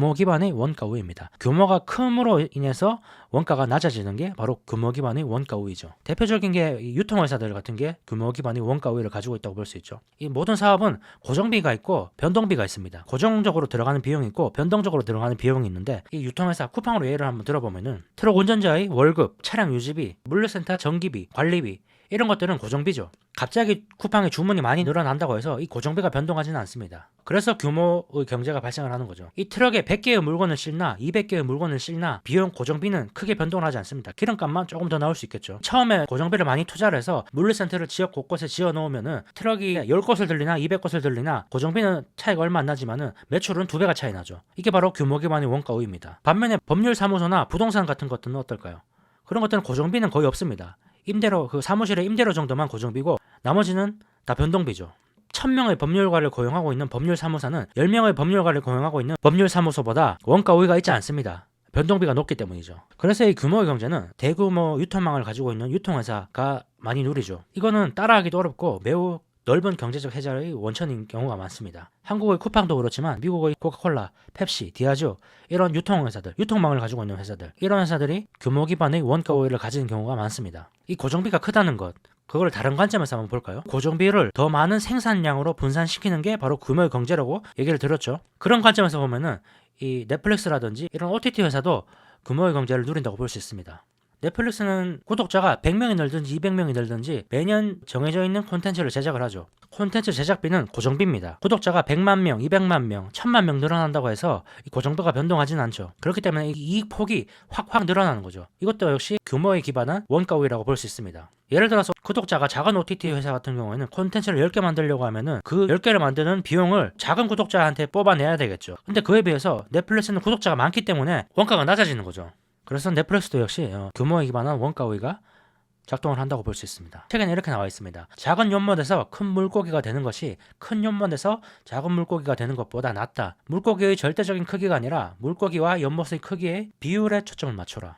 규모 기반의 원가 우위입니다. 규모가 큼으로 인해서 원가가 낮아지는 게 바로 규모 기반의 원가 우위죠. 대표적인 게이 유통회사들 같은 게 규모 기반의 원가 우위를 가지고 있다고 볼 수 있죠. 이 모든 사업은 고정비가 있고 변동비가 있습니다. 고정적으로 들어가는 비용이 있고 변동적으로 들어가는 비용이 있는데 이 유통회사 쿠팡으로 예를 한번 들어보면은 트럭 운전자의 월급, 차량 유지비, 물류센터 전기비, 관리비 이런 것들은 고정비죠. 갑자기 쿠팡의 주문이 많이 늘어난다고 해서 이 고정비가 변동하지는 않습니다. 그래서 규모의 경제가 발생을 하는 거죠. 이 트럭에 100개의 물건을 싣나 200개의 물건을 싣나 비용 고정비는 크게 변동을 하지 않습니다. 기름값만 조금 더 나올 수 있겠죠. 처음에 고정비를 많이 투자를 해서 물류센터를 지역 곳곳에 지어 놓으면은 트럭이 10곳을 들리나 200곳을 들리나 고정비는 차이가 얼마 안 나지만은 매출은 두 배가 차이 나죠. 이게 바로 규모 기반의 원가 우위입니다. 반면에 법률 사무소나 부동산 같은 것들은 어떨까요? 그런 것들은 고정비는 거의 없습니다. 임대료 그 사무실의 임대료 정도만 고정비고 나머지는 다 변동비죠. 1000명의 법률가를 고용하고 있는 법률사무소는 10명의 법률가를 고용하고 있는 법률사무소보다 원가 우위가 있지 않습니다. 변동비가 높기 때문이죠. 그래서 이 규모의 경제는 대규모 유통망을 가지고 있는 유통회사가 많이 누리죠. 이거는 따라하기도 어렵고 매우 넓은 경제적 해자의 원천인 경우가 많습니다. 한국의 쿠팡도 그렇지만 미국의 코카콜라, 펩시, 디아주 이런 유통회사들, 유통망을 가지고 있는 회사들 이런 회사들이 규모 기반의 원가 우위를 가지는 경우가 많습니다. 이 고정비가 크다는 것 그걸 다른 관점에서 한번 볼까요? 고정비를 더 많은 생산량으로 분산시키는 게 바로 규모의 경제라고 얘기를 들었죠. 그런 관점에서 보면은 이 넷플릭스라든지 이런 OTT 회사도 규모의 경제를 누린다고 볼 수 있습니다. 넷플릭스는 구독자가 100명이 늘든지 200명이 늘든지 매년 정해져 있는 콘텐츠를 제작을 하죠. 콘텐츠 제작비는 고정비입니다. 구독자가 100만 명, 200만 명, 1000만 명 늘어난다고 해서 이 고정비가 변동하지는 않죠. 그렇기 때문에 이 이익 폭이 확확 늘어나는 거죠. 이것도 역시 규모에 기반한 원가 우위라고 볼 수 있습니다. 예를 들어서 구독자가 작은 OTT 회사 같은 경우에는 콘텐츠를 10개 만들려고 하면은 그 10개를 만드는 비용을 작은 구독자한테 뽑아내야 되겠죠. 근데 그에 비해서 넷플릭스는 구독자가 많기 때문에 원가가 낮아지는 거죠. 그래서 넷플릭스도 역시 어, 규모에 기반한 원가 우위가 작동을 한다고 볼 수 있습니다. 책에는 이렇게 나와 있습니다. 작은 연못에서 큰 물고기가 되는 것이 큰 연못에서 작은 물고기가 되는 것보다 낫다. 물고기의 절대적인 크기가 아니라 물고기와 연못의 크기의 비율에 초점을 맞춰라.